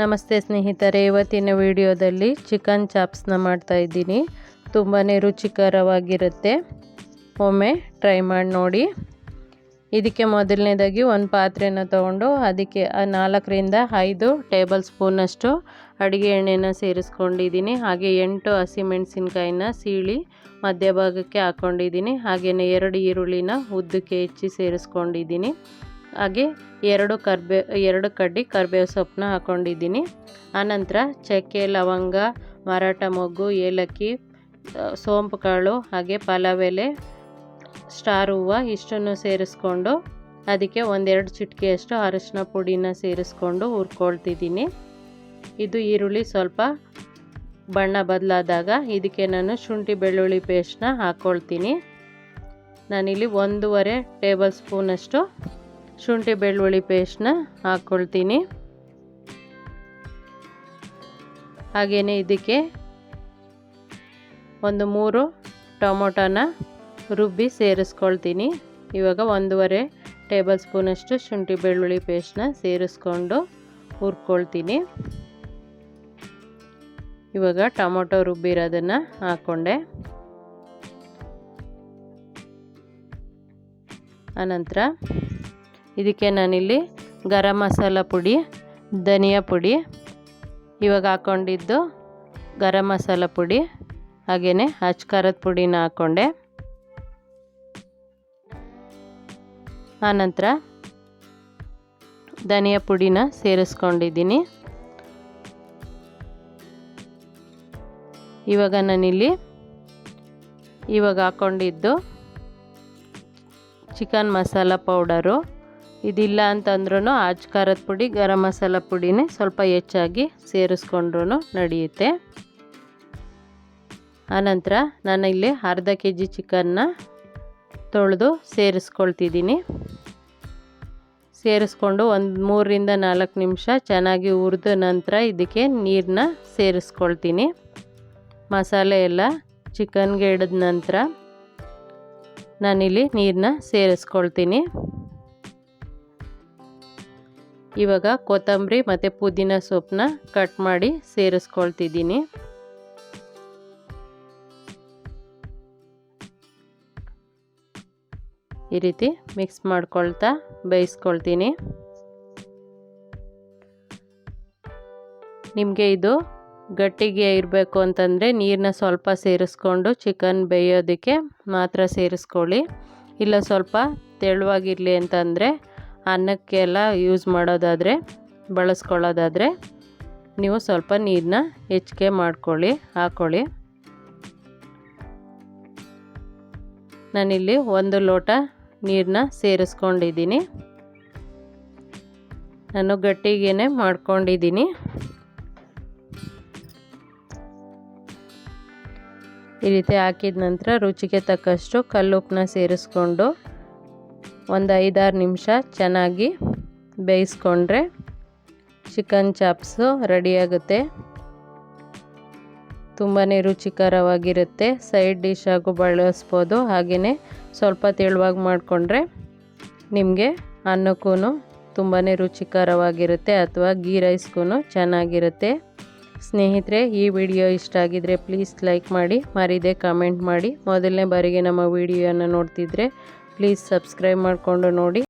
ನಮಸ್ತೆ ಸ್ನೇಹಿತರೆ, ಇವತ್ತಿನ ವಿಡಿಯೋದಲ್ಲಿ ಚಿಕನ್ ಚಾಪ್ಸ್ನ ಮಾಡ್ತಾ ಇದ್ದೀನಿ. ತುಂಬಾ ರುಚಿಕರವಾಗಿರುತ್ತೆ. ಒಮ್ಮೆ ಟ್ರೈ ಮಾಡಿ ನೋಡಿ. ಇದಕ್ಕೆ ಮೊದಲನೇದಾಗಿ ಒಂದು ಪಾತ್ರೆನ ತೊಗೊಂಡು ಅದಕ್ಕೆ ನಾಲ್ಕರಿಂದ ಐದು ಟೇಬಲ್ ಸ್ಪೂನಷ್ಟು ಅಡುಗೆ ಎಣ್ಣೆನ ಸೇರಿಸ್ಕೊಂಡಿದ್ದೀನಿ. ಹಾಗೆ ಎಂಟು ಹಸಿಮೆಣಸಿನ್ಕಾಯಿನ ಸೀಳಿ ಮಧ್ಯಭಾಗಕ್ಕೆ ಹಾಕ್ಕೊಂಡಿದ್ದೀನಿ ಹಾಗೆಯೇ ಎರಡು ಈರುಳ್ಳಿನ ಉದ್ದಕ್ಕೆ ಹೆಚ್ಚಿ ಸೇರಿಸ್ಕೊಂಡಿದ್ದೀನಿ. ಹಾಗೆ ಎರಡು ಕರ್ಬೇ, ಎರಡು ಕಡ್ಡಿ ಕರ್ಬೇವು ಸೊಪ್ಪನ್ನ ಹಾಕ್ಕೊಂಡಿದ್ದೀನಿ ಆನಂತರ ಚಕ್ಕೆ, ಲವಂಗ, ಮರಾಠ ಮೊಗ್ಗು, ಏಲಕ್ಕಿ ಸೋಂಪು ಕಾಳು ಹಾಗೆ ಪಲಾವ್ ಎಲೆ ಸ್ಟಾರ್ ಹೂವು ಇಷ್ಟನ್ನು ಸೇರಿಸ್ಕೊಂಡು ಅದಕ್ಕೆ ಒಂದೆರಡು ಚಿಟಿಕೆಯಷ್ಟು ಅರಶಿನ ಪುಡಿನ ಸೇರಿಸ್ಕೊಂಡು ಹುರ್ಕೊಳ್ತಿದ್ದೀನಿ. ಇದು ಈರುಳ್ಳಿ ಸ್ವಲ್ಪ ಬಣ್ಣ ಬದಲಾದಾಗ ಇದಕ್ಕೆ ನಾನು ಶುಂಠಿ ಬೆಳ್ಳುಳ್ಳಿ ಪೇಸ್ಟ್ನ ಹಾಕ್ಕೊಳ್ತೀನಿ ನಾನಿಲ್ಲಿ ಒಂದೂವರೆ ಟೇಬಲ್ ಸ್ಪೂನಷ್ಟು ಶುಂಠಿ ಬೆಳ್ಳುಳ್ಳಿ ಪೇಸ್ಟ್ನ ಹಾಕ್ಕೊಳ್ತೀನಿ ಹಾಗೆಯೇ ಇದಕ್ಕೆ ಒಂದು ಮೂರು ಟೊಮೊಟೊನ ರುಬ್ಬಿ ಸೇರಿಸ್ಕೊಳ್ತೀನಿ. ಇವಾಗ ಒಂದೂವರೆ ಟೇಬಲ್ ಸ್ಪೂನಷ್ಟು ಶುಂಠಿ ಬೆಳ್ಳುಳ್ಳಿ ಪೇಸ್ಟ್ನ ಸೇರಿಸ್ಕೊಂಡು ಹುರ್ಕೊಳ್ತೀನಿ. ಇವಾಗ ಟೊಮೊಟೊ ರುಬ್ಬಿರೋದನ್ನು ಹಾಕ್ಕೊಂಡೆ ಆನಂತರ ಇದಕ್ಕೆ ನಾನಿಲ್ಲಿ ಗರಂ ಮಸಾಲ ಪುಡಿ, ಧನಿಯಾ ಪುಡಿ, ಇವಾಗ ಹಾಕ್ಕೊಂಡಿದ್ದು ಗರಂ ಮಸಾಲ ಪುಡಿ ಹಾಗೆಯೇ ಖಾರದ ಪುಡಿನ ಹಾಕ್ಕೊಂಡೆ ಆನಂತರ ಧನಿಯಾ ಪುಡಿನ ಸೇರಿಸ್ಕೊಂಡಿದ್ದೀನಿ. ಇವಾಗ ನಾನಿಲ್ಲಿ ಇವಾಗ ಹಾಕ್ಕೊಂಡಿದ್ದು ಚಿಕನ್ ಮಸಾಲ ಪೌಡರು. ಇದಿಲ್ಲ ಅಂತಂದ್ರೂ ಆಜ್ ಖಾರದ ಪುಡಿ, ಗರಂ ಮಸಾಲ ಪುಡಿನೇ ಸ್ವಲ್ಪ ಹೆಚ್ಚಾಗಿ ಸೇರಿಸ್ಕೊಂಡ್ರೂ ನಡೆಯುತ್ತೆ. ಆನಂತರ ನಾನು ಇಲ್ಲಿ ಅರ್ಧ ಕೆ ಜಿ ಚಿಕನ್ನ ತೊಳೆದು ಸೇರಿಸ್ಕೊಳ್ತಿದ್ದೀನಿ. ಸೇರಿಸ್ಕೊಂಡು ಒಂದು ಮೂರರಿಂದ ನಾಲ್ಕು ನಿಮಿಷ ಚೆನ್ನಾಗಿ ಹುರಿದ ನಂತರ ಇದಕ್ಕೆ ನೀರನ್ನ ಸೇರಿಸ್ಕೊಳ್ತೀನಿ. ಮಸಾಲೆ ಎಲ್ಲ ಚಿಕನ್ಗೆ ಹಿಡಿದ ನಂತರ ನಾನಿಲ್ಲಿ ನೀರನ್ನ ಸೇರಿಸ್ಕೊಳ್ತೀನಿ. ಇವಾಗ ಕೊತ್ತಂಬರಿ ಮತ್ತು ಪುದೀನ ಸೊಪ್ಪನ್ನ ಕಟ್ ಮಾಡಿ ಸೇರಿಸ್ಕೊಳ್ತಿದ್ದೀನಿ. ಈ ರೀತಿ ಮಿಕ್ಸ್ ಮಾಡ್ಕೊಳ್ತಾ ಬೇಯಿಸ್ಕೊಳ್ತೀನಿ. ನಿಮಗೆ ಇದು ಗಟ್ಟಿಗೆ ಇರಬೇಕು ಅಂತಂದರೆ ನೀರನ್ನ ಸ್ವಲ್ಪ ಸೇರಿಸ್ಕೊಂಡು ಚಿಕನ್ ಬೇಯೋದಕ್ಕೆ ಮಾತ್ರ ಸೇರಿಸ್ಕೊಳ್ಳಿ. ಇಲ್ಲ ಸ್ವಲ್ಪ ತೆಳುವಾಗಿರಲಿ ಅಂತಂದರೆ ಅನ್ನಕ್ಕೆಲ್ಲ ಯೂಸ್ ಮಾಡೋದಾದರೆ, ಬಳಸ್ಕೊಳ್ಳೋದಾದರೆ, ನೀವು ಸ್ವಲ್ಪ ನೀರನ್ನ ಹೆಚ್ಚಿಗೆ ಮಾಡ್ಕೊಳ್ಳಿ ಹಾಕ್ಕೊಳ್ಳಿ ನಾನಿಲ್ಲಿ ಒಂದು ಲೋಟ ನೀರನ್ನ ಸೇರಿಸ್ಕೊಂಡಿದ್ದೀನಿ. ನಾನು ಗಟ್ಟಿಗೇನೆ ಮಾಡ್ಕೊಂಡಿದ್ದೀನಿ. ಈ ರೀತಿ ಹಾಕಿದ ನಂತರ ರುಚಿಗೆ ತಕ್ಕಷ್ಟು ಕಲ್ಲುಪ್ಪನ್ನ ಸೇರಿಸ್ಕೊಂಡು ಒಂದು ಐದಾರು ನಿಮಿಷ ಚೆನ್ನಾಗಿ ಬೇಯಿಸ್ಕೊಂಡ್ರೆ ಚಿಕನ್ ಚಾಪ್ಸು ರೆಡಿಯಾಗುತ್ತೆ ತುಂಬಾ ರುಚಿಕರವಾಗಿರುತ್ತೆ. ಸೈಡ್ ಡಿಶ್ ಬಳಸ್ಬೋದು. ಹಾಗೆಯೇ ಸ್ವಲ್ಪ ತೆಳುವಾಗಿ ಮಾಡಿಕೊಂಡ್ರೆ ನಿಮಗೆ ಅನ್ನಕ್ಕೂ ತುಂಬಾ ರುಚಿಕರವಾಗಿರುತ್ತೆ ಅಥವಾ ಗೀ ರೈಸ್ಗೂ ಚೆನ್ನಾಗಿರುತ್ತೆ. ಸ್ನೇಹಿತರೆ, ಈ ವಿಡಿಯೋ ಇಷ್ಟ ಆಗಿದ್ರೆ ಪ್ಲೀಸ್ ಲೈಕ್ ಮಾಡಿ, ಮರಿದೆ ಕಮೆಂಟ್ ಮಾಡಿ. ಮೊದಲನೇ ಬಾರಿಗೆ ನಮ್ಮ ವಿಡಿಯೋನ ನೋಡ್ತಿದ್ರೆ ಪ್ಲೀಸ್ ಸಬ್ಸ್ಕ್ರೈಬ್ ಮಾಡಿಕೊಂಡು ನೋಡಿ.